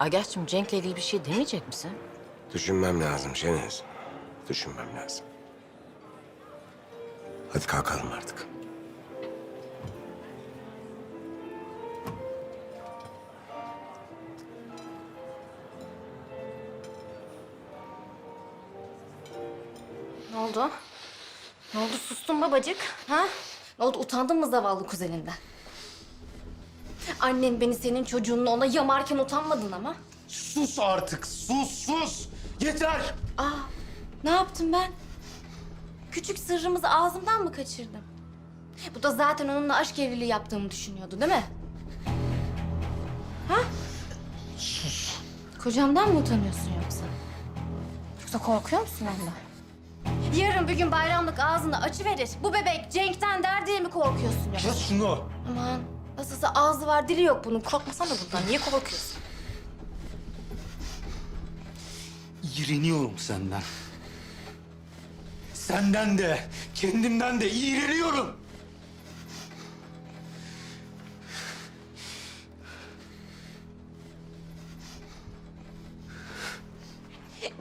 Agah'cığım Cenk'le ilgili bir şey demeyecek misin? Düşünmem lazım Şeniz. Düşünmem lazım. Hadi kalkalım artık. Ne oldu? Ne oldu sustun babacık? Ha? Ne oldu utandın mı zavallı kuzeninden? Annen beni senin çocuğunun ona yamarken utanmadın ama. Sus artık, sus, sus! Yeter! Aa, ne yaptım ben? Küçük sırrımızı ağzımdan mı kaçırdım? Bu da zaten onunla aşk evliliği yaptığımı düşünüyordu değil mi? Ha? Sus. Kocamdan mı utanıyorsun yoksa? Yoksa korkuyor musun ondan? Yarın bir gün bayramlık ağzını açıverir. Bu bebek Cenk'ten der diye mi korkuyorsun yoksa? Kes şunu! Aman nasılsa ağzı var dili yok bunun. Korkmasana bundan. Niye korkuyorsun? İğreniyorum senden. Senden de, kendimden de iğreniyorum.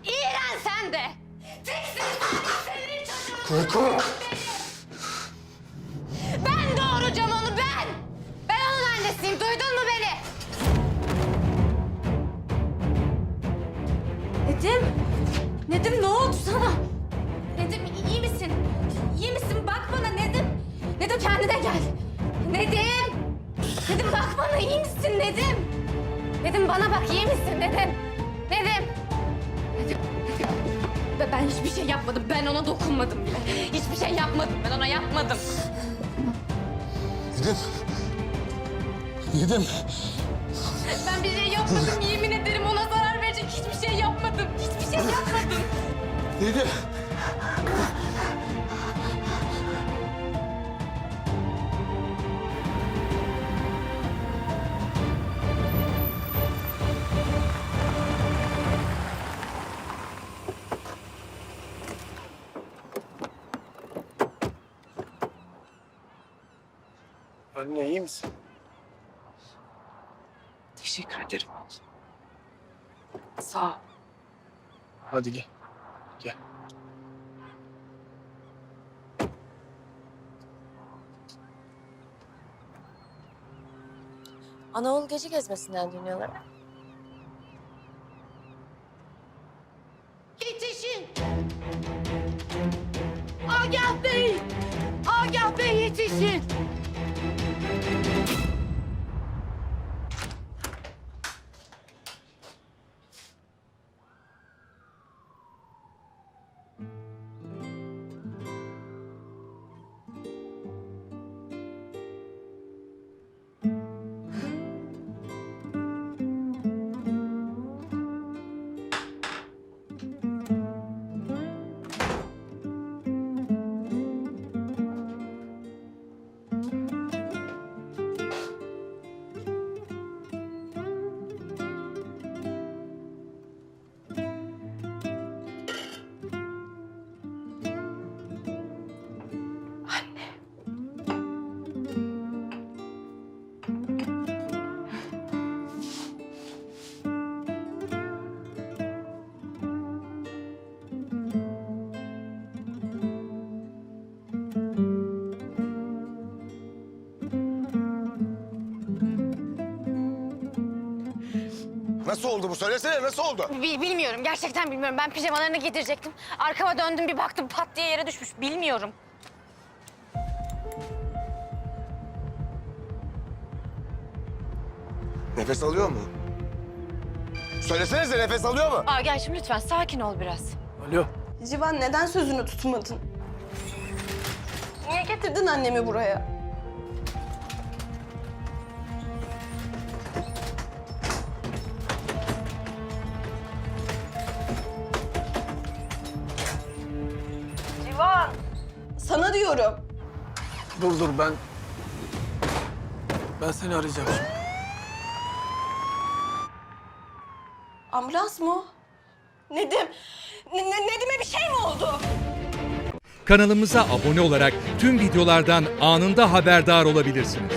İğren sen de! Senin çocuğun Ben Nedim kendine gel. Nedim! Nedim bak bana iyi misin Nedim? Nedim bana bak iyi misin Nedim? Nedim! Ve ben hiçbir şey yapmadım. Ben ona dokunmadım bile. Hiçbir şey yapmadım. Ben ona yapmadım. Yedim. Yedim. Ben bir şey yapmadım. Yemin ederim ona zarar verecek hiçbir şey yapmadım. Hiçbir şey yapmadım. Yedim. Anne iyi misin? Teşekkür ederim. Sağ ol. Hadi gel. Gel. Anaoğul gece gezmesinden dönüyorlar. Yetişin! Agah Bey! Nasıl oldu bu? Söylesene nasıl oldu? Bil- bilmiyorum. Gerçekten bilmiyorum. Ben pijamalarını giydirecektim. Arkama döndüm bir baktım pat diye yere düşmüş. Bilmiyorum. Nefes alıyor mu? Söylesenize nefes alıyor mu? Agah'cığım lütfen sakin ol biraz. Alo. Civan neden sözünü tutmadın? Niye getirdin annemi buraya? Sana diyorum. Dur dur ben... Ben seni arayacağım şimdi. Ambulans mı? Nedim! Ne- ne- Nedim'e bir şey mi oldu? Kanalımıza abone olarak tüm videolardan anında haberdar olabilirsiniz.